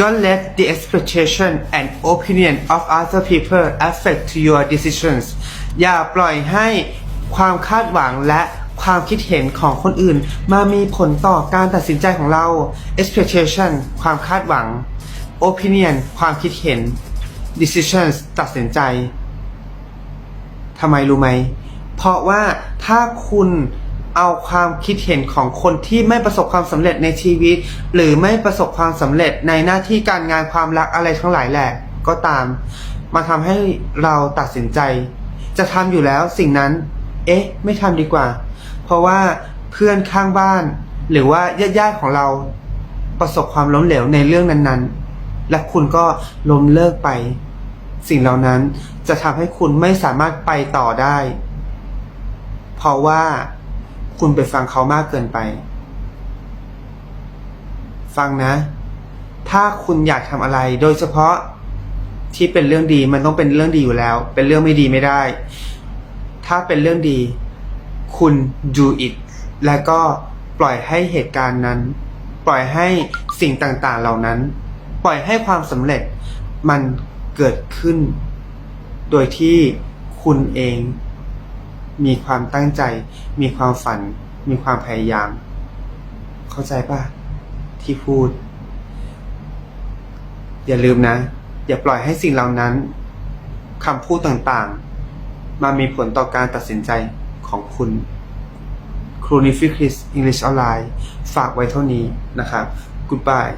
Don't let the expectation and opinion of other people affect your decisions อย่าปล่อยให้ความคาดหวังและความคิดเห็นของคนอื่น มามีผลต่อการตัดสินใจของเรา expectation ความคาดหวัง opinion ความคิดเห็น decisions ตัดสินใจทำไมรู้ไหม เพราะว่าถ้าคุณ เอาความคิดเห็นของคนที่ไม่ประสบความสำเร็จในชีวิต หรือไม่ประสบความสำเร็จในหน้าที่การงานความรักอะไรทั้งหลายแหละก็ตาม มาทำให้เราตัดสินใจ จะทำอยู่แล้วสิ่งนั้น เอ๊ะ ไม่ทำดีกว่า เพราะว่าเพื่อนข้างบ้าน หรือว่าญาติๆของเราประสบความล้มเหลวในเรื่องนั้นๆ และคุณก็ล้มเลิกไป สิ่งเหล่านั้นจะทำให้คุณไม่สามารถไปต่อได้ เพราะว่า คุณไปฟังเขามากเกินไป ฟังนะ ถ้าคุณอยากทำอะไร โดยเฉพาะที่เป็นเรื่องดีมันต้องเป็นเรื่องดีอยู่แล้ว เป็นเรื่องไม่ดีไม่ได้ ถ้าเป็นเรื่องดี คุณ do it แล้วก็ปล่อยให้เหตุการณ์นั้น ปล่อยให้สิ่งต่างๆเหล่านั้น ปล่อยให้ความสำเร็จมันเกิดขึ้น โดยที่คุณเอง มีความตั้งใจ มีความฝัน มีความพยายาม เข้าใจป่ะที่พูด อย่าลืมนะ อย่าปล่อยให้สิ่งเหล่านั้นคำพูดต่างๆ มามีผลต่อการตัดสินใจของคุณครูนิฟิคริส English Online ฝากไว้เท่านี้นะครับ Goodbye